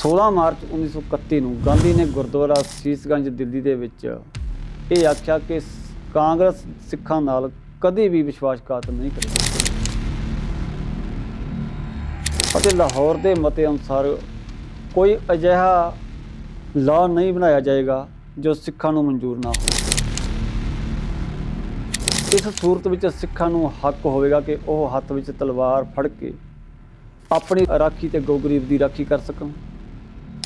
16 March 1931 ਨੂੰ ਗਾਂਧੀ ਨੇ ਗੁਰਦੁਆਰਾ ਸੀਸਗੰਜ ਦਿੱਲੀ ਦੇ ਵਿੱਚ ਇਹ ਆਖਿਆ ਕਿ ਕਾਂਗਰਸ ਸਿੱਖਾਂ ਨਾਲ ਕਦੇ ਵੀ ਵਿਸ਼ਵਾਸਘਾਤ ਨਹੀਂ ਕਰੇਗੀ। ਅਤੇ ਲਾਹੌਰ ਦੇ ਮਤੇ ਅਨੁਸਾਰ ਕੋਈ ਅਜਿਹਾ ਲਾਅ ਨਹੀਂ ਬਣਾਇਆ ਜਾਏਗਾ ਜੋ ਸਿੱਖਾਂ ਨੂੰ ਮਨਜ਼ੂਰ ਨਾ ਹੋਵੇ। ਇਸ ਸੂਰਤ ਵਿੱਚ ਸਿੱਖਾਂ ਨੂੰ ਹੱਕ ਹੋਵੇਗਾ ਕਿ ਉਹ ਹੱਥ ਵਿੱਚ ਤਲਵਾਰ ਫੜ ਕੇ ਆਪਣੀ ਰਾਖੀ ਤੇ ਗਊ ਗਰੀਬ ਦੀ ਰਾਖੀ ਕਰ ਸਕਣ।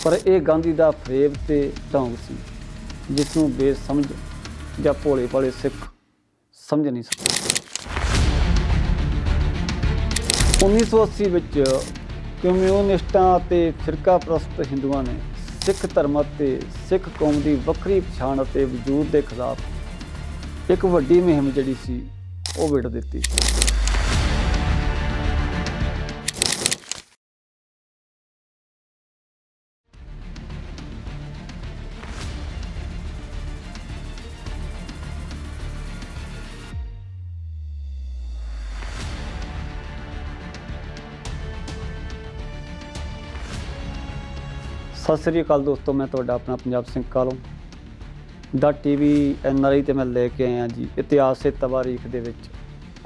ਪਰ ਇਹ ਗਾਂਧੀ ਦਾ ਫਰੇਬ ਤੇ ਢੰਗ ਸੀ, ਜਿਸ ਨੂੰ ਬੇਸਮਝ ਜਾਂ ਭੋਲੇ ਭਾਲੇ ਸਿੱਖ ਸਮਝ ਨਹੀਂ ਸਕੇ 1980 ਵਿੱਚ ਕਮਿਊਨਿਸਟਾਂ ਅਤੇ ਫਿਰਕਾ ਪ੍ਰਸਤ ਹਿੰਦੂਆਂ ਨੇ ਸਿੱਖ ਧਰਮ ਅਤੇ ਸਿੱਖ ਕੌਮ ਦੀ ਵੱਖਰੀ ਪਛਾਣ ਅਤੇ ਵਜੂਦ ਦੇ ਖਿਲਾਫ ਇੱਕ ਵੱਡੀ ਮੁਹਿੰਮ ਜਿਹੜੀ ਸੀ, ਉਹ ਵਿੱਢ ਦਿੱਤੀ। ਸਤਿ ਸ੍ਰੀ ਅਕਾਲ ਦੋਸਤੋ, ਮੈਂ ਤੁਹਾਡਾ ਆਪਣਾ ਪੰਜਾਬ ਸਿੰਘ ਕਾਲੋਂ। ਦਾ ਟੀਵੀ ਐਨਆਰਆਈ ਤੇ ਮੈਂ ਲੈ ਕੇ ਆਇਆ ਜੀ, ਇਤਿਹਾਸ ਤੇ ਤਵਾਰੀਖ ਦੇ ਵਿੱਚ,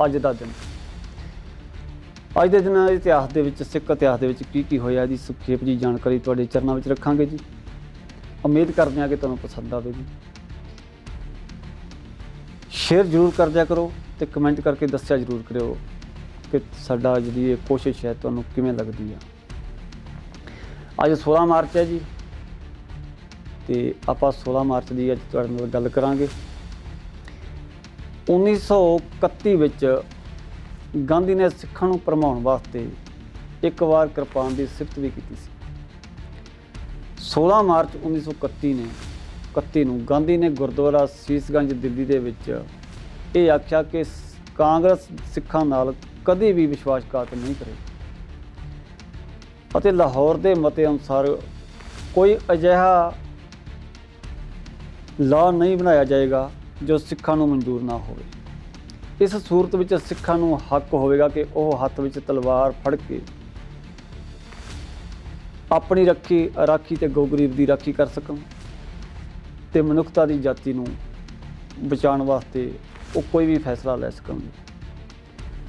ਅੱਜ ਦਾ ਦਿਨ। ਅੱਜ ਦੇ ਦਿਨ ਇਤਿਹਾਸ ਦੇ ਵਿੱਚ, ਸਿੱਖ ਇਤਿਹਾਸ ਦੇ ਵਿੱਚ ਕੀ ਕੀ ਹੋਇਆ ਜੀ, ਸੰਖੇਪ ਜੀ ਜਾਣਕਾਰੀ ਤੁਹਾਡੇ ਚਰਨਾਂ ਵਿੱਚ ਰੱਖਾਂਗੇ ਜੀ। ਉਮੀਦ ਕਰਦੇ ਹਾਂ ਕਿ ਤੁਹਾਨੂੰ ਪਸੰਦ ਆਵੇਗੀ ਸ਼ੇਅਰ ਜ਼ਰੂਰ ਕਰ ਦਿਆ ਕਰੋ ਤੇ ਕਮੈਂਟ ਕਰਕੇ ਦੱਸਿਆ ਜ਼ਰੂਰ ਕਰਿਓ ਕਿ ਸਾਡਾ ਜਿਹੜੀ ਇਹ ਕੋਸ਼ਿਸ਼ ਹੈ, ਤੁਹਾਨੂੰ ਕਿਵੇਂ ਲੱਗਦੀ ਆ। ਅੱਜ 16 ਮਾਰਚ ਹੈ ਜੀ। ਤੇ ਆਪਾਂ 16 ਮਾਰਚ ਦੀ ਅੱਜ ਤੁਹਾਡੇ ਨਾਲ ਗੱਲ ਕਰਾਂਗੇ। 1931 ਵਿੱਚ ਗਾਂਧੀ ਨੇ ਸਿੱਖਾਂ ਨੂੰ ਭਰਮਾਉਣ ਵਾਸਤੇ ਇੱਕ ਵਾਰ ਕਿਰਪਾਨ ਦੀ ਸਿਫਤ ਵੀ ਕੀਤੀ ਸੀ। 16 ਮਾਰਚ 1931 ਨੇ 31 ਨੂੰ ਗਾਂਧੀ ਨੇ ਗੁਰਦੁਆਰਾ ਸੀਸਗੰਜ ਦਿੱਲੀ ਦੇ ਵਿੱਚ ਇਹ ਆਖਿਆ ਕਿ ਕਾਂਗਰਸ ਸਿੱਖਾਂ ਨਾਲ ਕਦੇ ਵੀ ਵਿਸ਼ਵਾਸਘਾਤ ਨਹੀਂ ਕਰੇਗੀ ਅਤੇ ਲਾਹੌਰ ਦੇ ਮਤੇ ਅਨੁਸਾਰ ਕੋਈ ਅਜਿਹਾ ਲਾ ਨਹੀਂ ਬਣਾਇਆ ਜਾਏਗਾ ਜੋ ਸਿੱਖਾਂ ਨੂੰ ਮਨਜ਼ੂਰ ਨਾ ਹੋਵੇ। ਇਸ ਸੂਰਤ ਵਿੱਚ ਸਿੱਖਾਂ ਨੂੰ ਹੱਕ ਹੋਵੇਗਾ ਕਿ ਉਹ ਹੱਥ ਵਿੱਚ ਤਲਵਾਰ ਫੜ ਕੇ ਆਪਣੀ ਰੱਖੀ, ਰਾਖੀ ਤੇ ਗਊ ਗਰੀਬ ਦੀ ਰਾਖੀ ਕਰ ਸਕਣ ਤੇ ਮਨੁੱਖਤਾ ਦੀ ਜਾਤੀ ਨੂੰ ਬਚਾਉਣ ਵਾਸਤੇ ਉਹ ਕੋਈ ਵੀ ਫੈਸਲਾ ਲੈ ਸਕਣਗੇ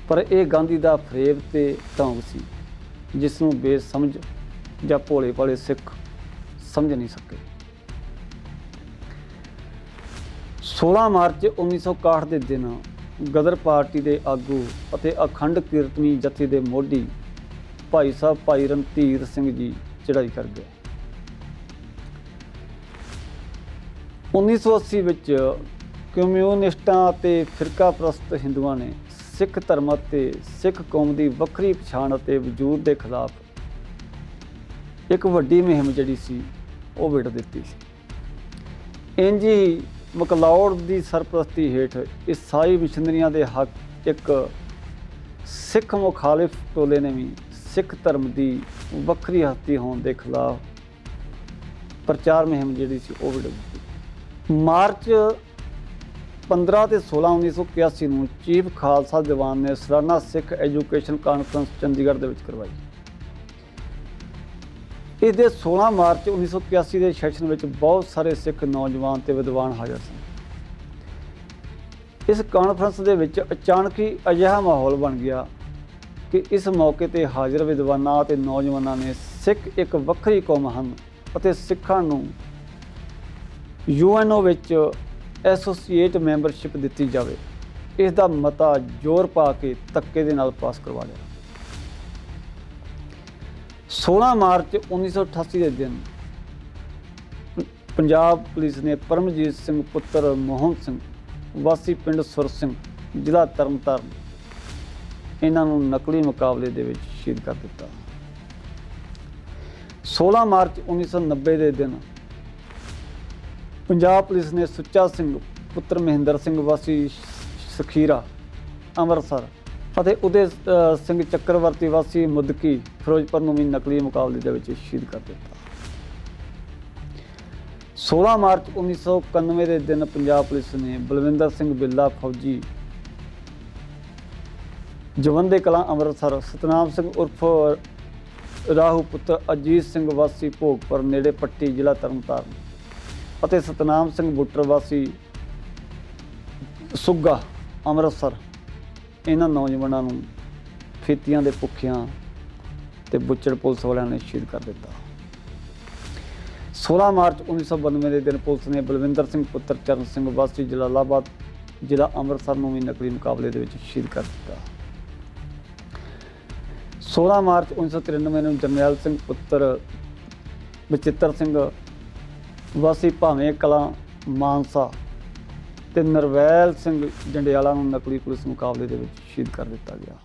ਪਰ ਇਹ ਗਾਂਧੀ ਦਾ ਫਰੇਬ ਤੇ ਢੰਗ ਸੀ। ਜਿਸ ਨੂੰ ਬੇਸਮਝ ਜਾਂ ਭੋਲੇ ਭਾਲੇ ਸਿੱਖ ਸਮਝ ਨਹੀਂ ਸਕੇ। 16 ਮਾਰਚ 1961 ਦੇ ਦਿਨ ਗਦਰ ਪਾਰਟੀ ਦੇ ਆਗੂ ਅਤੇ ਅਖੰਡ ਕੀਰਤਨੀ ਜਥੇ ਦੇ ਮੋਢੀ ਭਾਈ ਸਾਹਿਬ ਭਾਈ ਰਣਧੀਰ ਸਿੰਘ ਜੀ ਚੜ੍ਹਾਈ ਕਰ ਗਏ। 1980 ਵਿੱਚ ਕਮਿਊਨਿਸਟਾਂ ਅਤੇ ਫਿਰਕਾ ਪ੍ਰਸਤ ਹਿੰਦੂਆਂ ਨੇ ਸਿੱਖ ਧਰਮ ਅਤੇ ਸਿੱਖ ਕੌਮ ਦੀ ਵੱਖਰੀ ਪਛਾਣ ਅਤੇ ਵਜੂਦ ਦੇ ਖਿਲਾਫ ਇੱਕ ਵੱਡੀ ਮੁਹਿੰਮ ਜਿਹੜੀ ਸੀ, ਉਹ ਵਿੜ ਦਿੱਤੀ ਸੀ। ਇੰਜ ਹੀ ਮਕਲੌੜ ਦੀ ਸਰਪ੍ਰਸਤੀ ਹੇਠ ਈਸਾਈ ਮਿਸ਼ਨਰੀਆਂ ਦੇ ਹੱਕ ਇੱਕ ਸਿੱਖ ਮੁਖਾਲਿਫ ਟੋਲੇ ਨੇ ਵੀ ਸਿੱਖ ਧਰਮ ਦੀ ਵੱਖਰੀ ਹਸਤੀ ਹੋਣ ਦੇ ਖਿਲਾਫ ਪ੍ਰਚਾਰ ਮੁਹਿੰਮ ਜਿਹੜੀ ਸੀ, ਉਹ ਵਿੜ ਦਿੱਤੀ। ਮਾਰਚ 15 ਤੇ 16 1981 ਨੂੰ ਚੀਫ ਖਾਲਸਾ ਦੀਵਾਨ ਨੇ ਸਲਾਨਾ ਸਿੱਖ ਐਜੂਕੇਸ਼ਨ ਕਾਨਫਰੰਸ ਚੰਡੀਗੜ੍ਹ ਦੇ ਵਿੱਚ ਕਰਵਾਈ। ਇਸ ਦੇ 16 ਮਾਰਚ 1981 ਦੇ ਸੈਸ਼ਨ ਵਿੱਚ ਬਹੁਤ ਸਾਰੇ ਸਿੱਖ ਨੌਜਵਾਨ ਤੇ ਵਿਦਵਾਨ ਹਾਜ਼ਰ ਸਨ। ਇਸ ਕਾਨਫਰੰਸ ਦੇ ਵਿੱਚ ਅਚਾਨਕ ਹੀ ਅਜਿਹਾ ਮਾਹੌਲ ਬਣ ਗਿਆ ਕਿ ਇਸ ਮੌਕੇ ਤੇ ਹਾਜ਼ਰ ਵਿਦਵਾਨਾਂ ਅਤੇ ਨੌਜਵਾਨਾਂ ਨੇ ਸਿੱਖ ਇੱਕ ਵੱਖਰੀ ਕੌਮ ਹਨ ਅਤੇ ਸਿੱਖਾਂ ਨੂੰ ਯੂਐਨਓ ਵਿੱਚ ਐਸੋਸੀਏਟ ਮੈਂਬਰਸ਼ਿਪ ਦਿੱਤੀ ਜਾਵੇ। ਇਸ ਦਾ ਮਤਾ ਜ਼ੋਰ ਪਾ ਕੇ ਧੱਕੇ ਦੇ ਨਾਲ ਪਾਸ ਕਰਵਾ ਲਿਆ। 16 ਮਾਰਚ 1988 ਦੇ ਦਿਨ ਪੰਜਾਬ ਪੁਲਿਸ ਨੇ ਪਰਮਜੀਤ ਸਿੰਘ, ਪੁੱਤਰ ਮੋਹਨ ਸਿੰਘ, ਵਾਸੀ ਪਿੰਡ ਸੁਰ ਸਿੰਘ, ਜ਼ਿਲ੍ਹਾ ਤਰਨਤਾਰਨ ਇਹਨਾਂ ਨੂੰ ਨਕਲੀ ਮੁਕਾਬਲੇ ਦੇ ਵਿੱਚ ਸ਼ਹੀਦ ਕਰ ਦਿੱਤਾ। 16 ਮਾਰਚ 1990 ਦੇ ਦਿਨ ਪੰਜਾਬ ਪੁਲਿਸ ਨੇ ਸੁੱਚਾ ਸਿੰਘ, ਪੁੱਤਰ ਮਹਿੰਦਰ ਸਿੰਘ ਵਾਸੀ ਸਖੀਰਾ, ਅੰਮ੍ਰਿਤਸਰ ਅਤੇ ਉਦੇ ਸਿੰਘ ਚੱਕਰਵਰਤੀ ਵਾਸੀ ਮੁਦਕੀ ਫਿਰੋਜ਼ਪੁਰ ਨੂੰ ਵੀ ਨਕਲੀ ਮੁਕਾਬਲੇ ਦੇ ਵਿੱਚ ਸ਼ਹੀਦ ਕਰ ਦਿੱਤਾ। 16 ਮਾਰਚ 1991 ਦੇ ਦਿਨ ਪੰਜਾਬ ਪੁਲਿਸ ਨੇ ਬਲਵਿੰਦਰ ਸਿੰਘ ਬਿੱਲਾ ਫੌਜੀ, ਜਵੰਦੇ ਕਲਾਂ ਅੰਮ੍ਰਿਤਸਰ, ਸਤਨਾਮ ਸਿੰਘ ਉਰਫ ਰਾਹੂ ਪੁੱਤਰ ਅਜੀਤ ਸਿੰਘ ਵਾਸੀ ਭੋਗਪੁਰ ਨੇੜੇ ਪੱਟੀ ਜ਼ਿਲ੍ਹਾ ਤਰਨਤਾਰਨ ਅਤੇ ਸਤਨਾਮ ਸਿੰਘ ਬੁੱਟਰ ਵਾਸੀ ਸੁੱਗਾ ਅੰਮ੍ਰਿਤਸਰ, ਇਹਨਾਂ ਨੌਜਵਾਨਾਂ ਨੂੰ ਫੇਤੀਆਂ ਦੇ ਭੁੱਖਿਆਂ ਤੇ ਬੁੱਚੜ ਪੁਲਿਸ ਵਾਲਿਆਂ ਨੇ ਸ਼ਹੀਦ ਕਰ ਦਿੱਤਾ। 16 ਮਾਰਚ 1992 ਦੇ ਦਿਨ ਪੁਲਿਸ ਨੇ ਬਲਵਿੰਦਰ ਸਿੰਘ ਪੁੱਤਰ ਚਰਨ ਸਿੰਘ ਵਾਸੀ ਜਲਾਲਾਬਾਦ ਜ਼ਿਲ੍ਹਾ ਅੰਮ੍ਰਿਤਸਰ ਨੂੰ ਵੀ ਨਕਲੀ ਮੁਕਾਬਲੇ ਦੇ ਵਿੱਚ ਸ਼ਹੀਦ ਕਰ ਦਿੱਤਾ। 16 ਮਾਰਚ 1993 ਨੂੰ ਜਰਨੈਲ ਸਿੰਘ ਪੁੱਤਰ ਬਚਿੱਤਰ ਸਿੰਘ ਵਾਸੀ ਭਾਵੇਂ ਕਲਾਂ, ਮਾਨਸਾ ਤੇ ਨਰਵੈਲ ਸਿੰਘ ਜੰਡਿਆਲਾ ਨੂੰ ਨਕਲੀ ਪੁਲਿਸ ਮੁਕਾਬਲੇ ਦੇ ਵਿੱਚ ਸ਼ਹੀਦ ਕਰ ਦਿੱਤਾ ਗਿਆ।